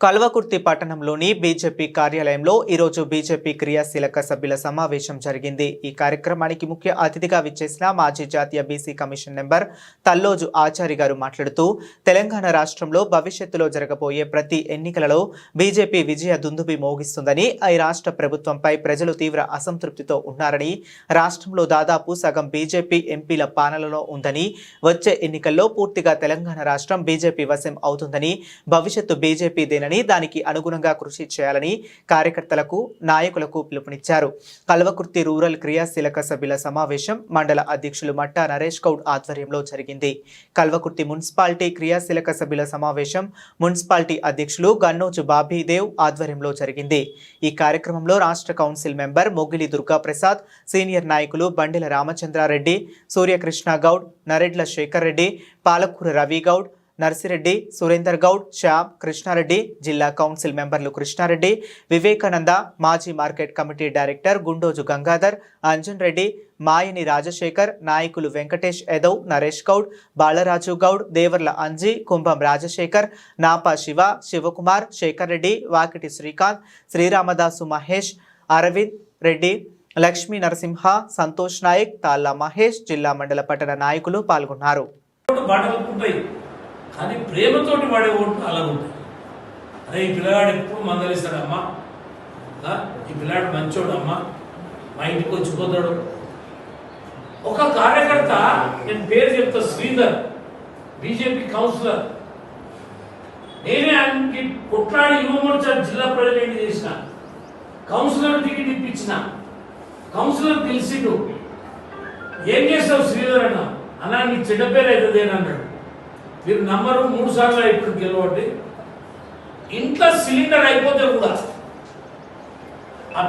కల్వకుర్తి పట్టణంలోని బీజేపీ కార్యాలయంలో ఈరోజు బీజేపీ క్రియాశీలక సభ్యుల సమావేశం జరిగింది. ఈ కార్యక్రమానికి ముఖ్య అతిథిగా విచ్చేసిన మాజీ జాతీయ BC commission member Talloju Achari garu మాట్లాడుతూ తెలంగాణ రాష్ట్రంలో భవిష్యత్తులో జరగబోయే ప్రతి ఎన్నికలలో బీజేపీ విజయ దుందుబి మోగిస్తుందని ఈ రాష్ట్ర ప్రభుత్వంపై ప్రజలు తీవ్ర అసంతృప్తితో ఉన్నారని రాష్ట్రంలో దాదాపు సగం బీజేపీ ఎంపీల పాలనలో ఉందని వచ్చే ఎన్నికల్లో పూర్తిగా తెలంగాణ రాష్ట్రం బీజేపీ వశం అవుతుందని భవిష్యత్తు చేయాలని దానికి అనుగుణంగా కృషి చేయాలని కార్యకర్తలకు నాయకులకు పిలుపునిచ్చారు. కల్వకుర్తి రూరల్ క్రియాశీలక సభ్యుల సమావేశం మండల అధ్యక్షులు మట్టా నరేష్ గౌడ్ ఆధ్వర్యంలో జరిగింది. కల్వకుర్తి మున్సిపాలిటీ క్రియాశీలక సభ్యుల సమావేశం మున్సిపాలిటీ అధ్యక్షులు గన్నోజు బాబీదేవ్ ఆధ్వర్యంలో జరిగింది. ఈ కార్యక్రమంలో రాష్ట్ర council member Mogili Durgaprasad senior నాయకులు బండిల రామచంద్రారెడ్డి సూర్యకృష్ణ గౌడ్ నరెడ్ల శేఖర్ రెడ్డి పాలకూర రవి గౌడ్ నర్సిరెడ్డి సురేందర్ గౌడ్ శ్యామ్ కృష్ణారెడ్డి జిల్లా కౌన్సిల్ మెంబర్లు కృష్ణారెడ్డి వివేకానంద మాజీ market committee director Gundoju Gangadhar Anjan Reddy Mayani Rajasekhar నాయకులు వెంకటేష్ యాదవ్ నరేష్ గౌడ్ బాలరాజు గౌడ్ దేవర్ల అంజీ కుంభం రాజశేఖర్ నాపా శివ శివకుమార్ శేఖర్ రెడ్డి వాకిటి శ్రీకాంత్ శ్రీరామదాసు మహేష్ అరవింద్ రెడ్డి లక్ష్మీ నరసింహ సంతోష్ నాయక్ తాళ్ళ మహేష్ జిల్లా మండల పట్టణ నాయకులు పాల్గొన్నారు. కానీ ప్రేమతోటి వాడే ఓట్లు అలా ఉంటాయి. అరే ఈ పిల్లగాడు ఎప్పుడు మందలిస్తాడమ్మా? ఈ పిల్లాడు మంచోడు అమ్మా మా ఇంటికి వచ్చిపోతాడు ఒక కార్యకర్త నేను పేరు చెప్తా శ్రీధర్ బీజేపీ కౌన్సిలర్. నేనే ఆయనకి కొట్లాడి యువమోర్చా జిల్లా ప్రెసిడెంట్ చేసిన? కౌన్సిలర్ టికెట్ ఇప్పించిన. కౌన్సిలర్ తెలిసిండు. ఏం చేస్తావు శ్రీధర్ అన్న? అన్నా నీ చెడ్డ పేరు అవుతుంది అని అన్నాడు మీరు నెంబరు మూడు సార్లు ఇప్పుడు గెలవండి. ఇంట్లో సిలిండర్ అయిపోతే కూడా